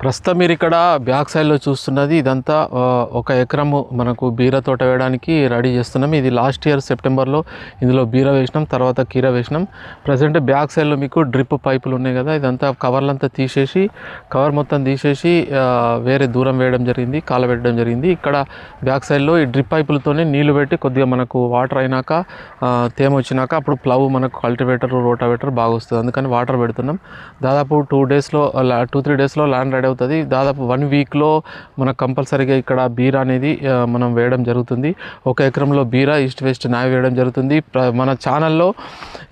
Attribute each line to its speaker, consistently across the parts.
Speaker 1: ప్రస్తుతం మీరు ఇక్కడ బ్యాక్ సైడ్లో చూస్తున్నది ఇదంతా ఒక ఎకరము మనకు బీర తోట వేయడానికి రెడీ చేస్తున్నాం. ఇది లాస్ట్ ఇయర్ సెప్టెంబర్లో ఇందులో బీర వేసినాం తర్వాత కీర వేసినాం. ప్రజెంట్ బ్యాక్ సైడ్లో మీకు డ్రిప్ పైపులు ఉన్నాయి కదా ఇదంతా కవర్లంతా తీసేసి కవర్ మొత్తం తీసేసి వేరే దూరం వేయడం జరిగింది కాలబెట్టడం జరిగింది. ఇక్కడ బ్యాక్ సైడ్లో ఈ డ్రిప్ పైపులతోనే నీళ్ళు పెట్టి కొద్దిగా మనకు వాటర్ అయినాక తేమ వచ్చినాక అప్పుడు ప్లవ్ మనకు కల్టివేటర్ రోటావేటర్ బాగా వస్తుంది. అందుకని వాటర్ పెడుతున్నాం. దాదాపు టూ డేస్లో టూ త్రీ డేస్లో ల్యాండ్ రెడీ అవుతుంది. దాదాపు వన్ వీక్లో మనకు కంపల్సరీగా ఇక్కడ బీర అనేది మనం వేయడం జరుగుతుంది. ఒక ఎకరంలో బీర ఈస్ట్ వెస్ట్ నావి వేయడం జరుగుతుంది. ప్ర- మన ఛానల్లో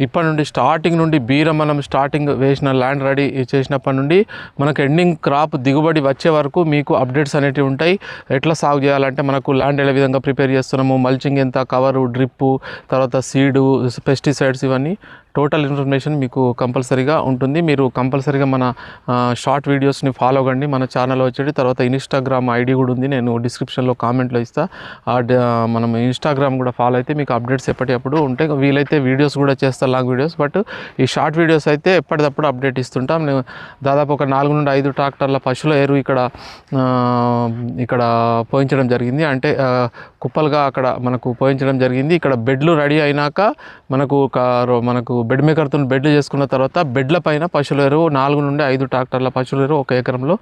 Speaker 1: ఇప్పటి నుండి స్టార్టింగ్ నుండి బీర మనం స్టార్టింగ్ వేసిన ల్యాండ్ రెడీ చేసినప్పటి నుండి మనకు ఎండింగ్ క్రాప్ దిగుబడి వచ్చే వరకు మీకు అప్డేట్స్ అనేటివి ఉంటాయి. ఎట్లా సాగు చేయాలంటే మనకు ల్యాండ్ ఏ విధంగా ప్రిపేర్ చేస్తున్నాము మల్చింగ్ ఎంత కవరు డ్రిప్పు తర్వాత సీడు పెస్టిసైడ్స్ ఇవన్నీ టోటల్ ఇన్ఫర్మేషన్ మీకు కంపల్సరీగా ఉంటుంది. మీరు కంపల్సరీగా మన షార్ట్ వీడియోస్ని ఫాలో కండి మన ఛానల్ వచ్చేది తర్వాత ఇన్స్టాగ్రామ్ ఐడి కూడా ఉంది. నేను డిస్క్రిప్షన్లో కామెంట్లో ఇస్తా. మనం ఇన్స్టాగ్రామ్ కూడా ఫాలో అయితే మీకు అప్డేట్స్ ఎప్పటికప్పుడు ఉంటాయి. వీలైతే వీడియోస్ కూడా చేస్తా లాంగ్ వీడియోస్. బట్ ఈ షార్ట్ వీడియోస్ అయితే ఎప్పటికప్పుడు అప్డేట్ ఇస్తుంటాం. నేను దాదాపు ఒక నాలుగు నుండి ఐదు ట్రాక్టర్ల పశువుల ఎరువు ఇక్కడ ఇక్కడ పోయించడం జరిగింది. అంటే కుప్పలుగా అక్కడ మనకు పోయించడం జరిగింది. ఇక్కడ బెడ్లు రెడీ అయినాక మనకు ఒక రో- మనకు బెడ్ మేకర్తో బెడ్లు చేసుకున్న తర్వాత బెడ్ల పైన పశువుల ఎరువు నాలుగు నుండి ఐదు ట్రాక్టర్ల పశువుల ఎరువు ఒక ఎకరంలో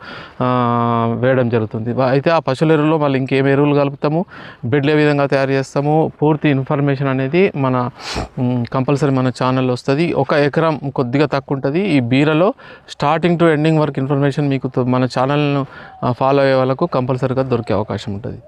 Speaker 1: వేయడం జరుగుతుంది. అయితే ఆ పశువుల ఎరువులో మళ్ళీ ఇంకేం ఎరువులు కలుపుతాము? బెడ్లు ఏ విధంగా తయారు చేస్తాము? పూర్తి ఇన్ఫర్మేషన్ అనేది మన కంపల్సరీ మన ఛానల్లో వస్తుంది. ఒక ఎకరం కొద్దిగా తక్కువ ఉంటుంది ఈ బీరలో స్టార్టింగ్ టు ఎండింగ్ వరకు ఇన్ఫర్మేషన్ మీకు తో- మన ఛానల్ను ఫాలో అయ్యే వాళ్ళకు కంపల్సరీగా దొరికే అవకాశం ఉంటుంది.